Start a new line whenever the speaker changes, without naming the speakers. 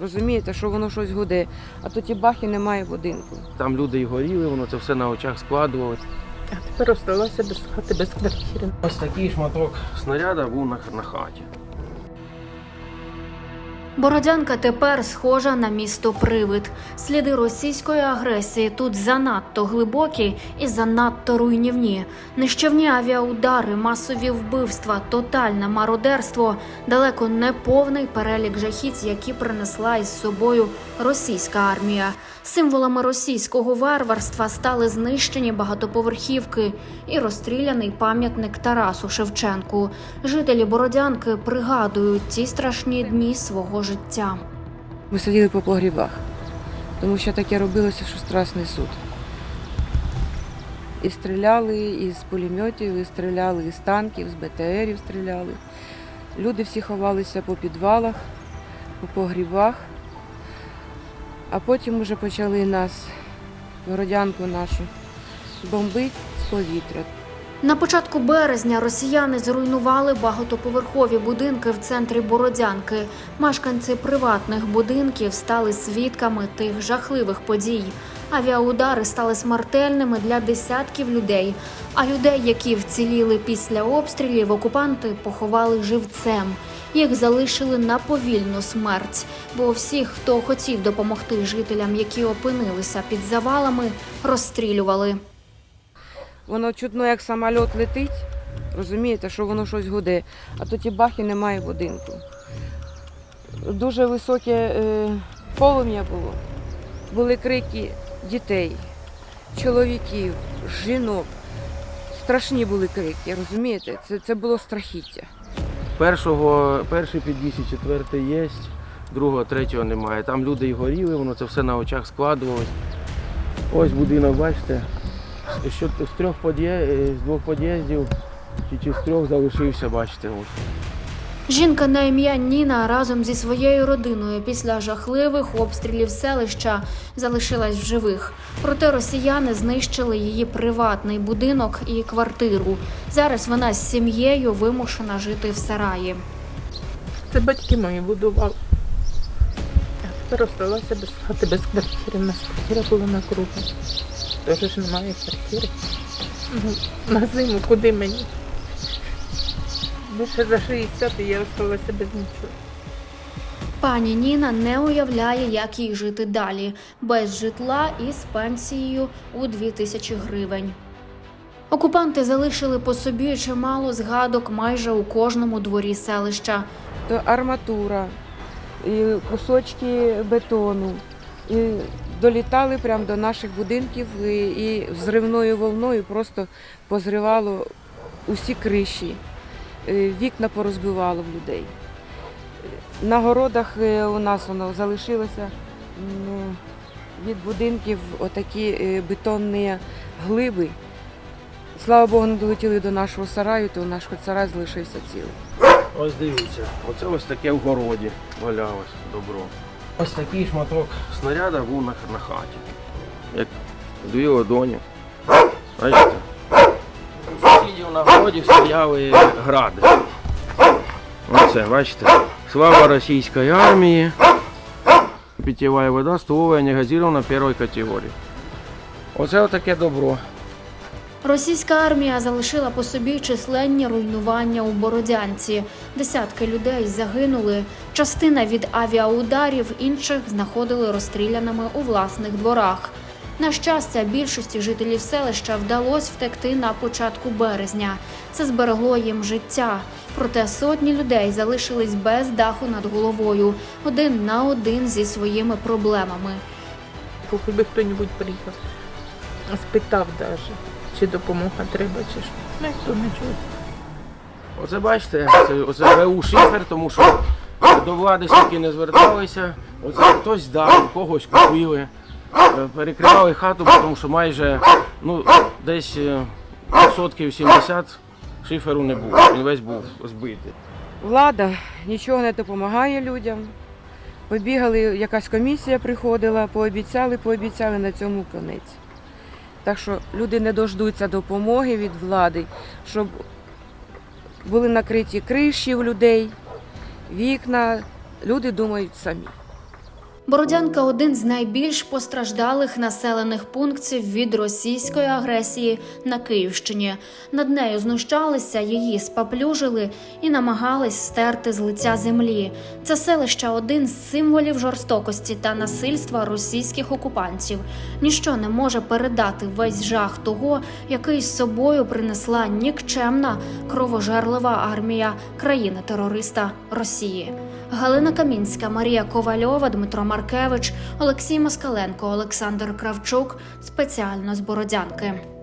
Розумієте, що воно щось гуде, а то ті бахи немає будинку.
Там люди і горіли, воно це все на очах складувалось.
А тепер осталася без хати, без квартири.
Ось такий шматок снаряда був на, на хаті.
Бородянка тепер схожа на місто Привид. Сліди російської агресії тут занадто глибокі і занадто руйнівні. Нищівні авіаудари, масові вбивства, тотальне мародерство, далеко не повний перелік жахіть, які принесла із собою російська армія. Символами російського варварства стали знищені багатоповерхівки і розстріляний пам'ятник Тарасу Шевченку. Жителі Бородянки пригадують ті страшні дні свого життя.
Ми сиділи по погрібах, тому що таке робилося, що страсний суд. І стріляли із пулеметів, і стріляли із танків, з БТРів стріляли. Люди всі ховалися по підвалах, по погрібах, а потім вже почали нас, городянку нашу, бомбити з повітря.
На початку березня росіяни зруйнували багатоповерхові будинки в центрі Бородянки. Мешканці приватних будинків стали свідками тих жахливих подій. Авіаудари стали смертельними для десятків людей. А людей, які вціліли після обстрілів, окупанти поховали живцем. Їх залишили на повільну смерть, бо всіх, хто хотів допомогти жителям, які опинилися під завалами, розстрілювали.
Воно чутно, як самоліт летить, розумієте, що воно щось гуде, а то ті бахи немає будинку. Дуже високе е, полум'я було. Були крики дітей, чоловіків, жінок. Страшні були крики, розумієте? Це, це було страхіття.
Першого, перший підвіз і четвертий є, другого, третього немає. Там люди і горіли, воно це все на очах складувалось. Ось будинок, бачите, що, з трьох під'є- е, з двох під'їздів чи, чи з трьох залишився, бачите. Ось.
Жінка на ім'я Ніна разом зі своєю родиною після жахливих обстрілів селища залишилась в живих. Проте росіяни знищили її приватний будинок і квартиру. Зараз вона з сім'єю вимушена жити в сараї.
Це батьки мої будували. А тепер осталася без хати, без квартири. У нас квартира була на кругу. Теж ж немає квартири. Ну, на зиму куди мені? Більше за 60 і я осталася без нічого.
Пані Ніна не уявляє, як їй жити далі без житла і з пенсією у 2000 гривень. Окупанти залишили по собі чимало згадок майже у кожному дворі селища.
То арматура, і кусочки бетону. І долітали прямо до наших будинків і, взривною волною просто позривало усі криші, е, вікна порозбивало в людей. На городах е, у нас воно залишилося м, від будинків отакі е, бетонні глиби. Слава Богу, не долетіли до нашого сараю, то наш сарай залишився цілий.
Ось дивіться, оце ось таке в городі валялось добро. Ось такий шматок снаряда був на, на хаті. Як дві ладоні. Бачите? Сусідів на городі стояли гради. Оце, бачите. Слава російської армії. Питьевая вода, столовая негазирована першої категорії. Оце отаке добро.
Російська армія залишила по собі численні руйнування у Бородянці. Десятки людей загинули. Частина від авіаударів, інших знаходили розстріляними у власних дворах. На щастя, більшості жителів селища вдалося втекти на початку березня. Це зберегло їм життя. Проте сотні людей залишились без даху над головою, один на один зі своїми проблемами.
Поки би хто-небудь приїхав. Спитав навіть, чи допомога треба, чи що. Ніхто не чув.
Оце бачите, це, оце ВУ шифер, тому що до влади скільки не зверталися, оце хтось дав, когось купили, е, перекривали хату, тому що майже ну, десь е, відсотків 70 шиферу не було. Він весь був збитий.
Влада нічого не допомагає людям. Побігали, якась комісія приходила, пообіцяли, пообіцяли на цьому конець. Так що люди не дождуться допомоги від влади, щоб були накриті криші у людей, вікна. Люди думають самі.
Бородянка один з найбільш постраждалих населених пунктів від російської агресії на Київщині. Над нею знущалися, її спаплюжили і намагались стерти з лиця землі. Це селище один з символів жорстокості та насильства російських окупантів. Ніщо не може передати весь жах того, який з собою принесла нікчемна кровожерлива армія країни-терориста Росії. Галина Камінська, Марія Ковальова, Дмитро Маркевич, Олексій Москаленко, Олександр Кравчук спеціально з Бородянки.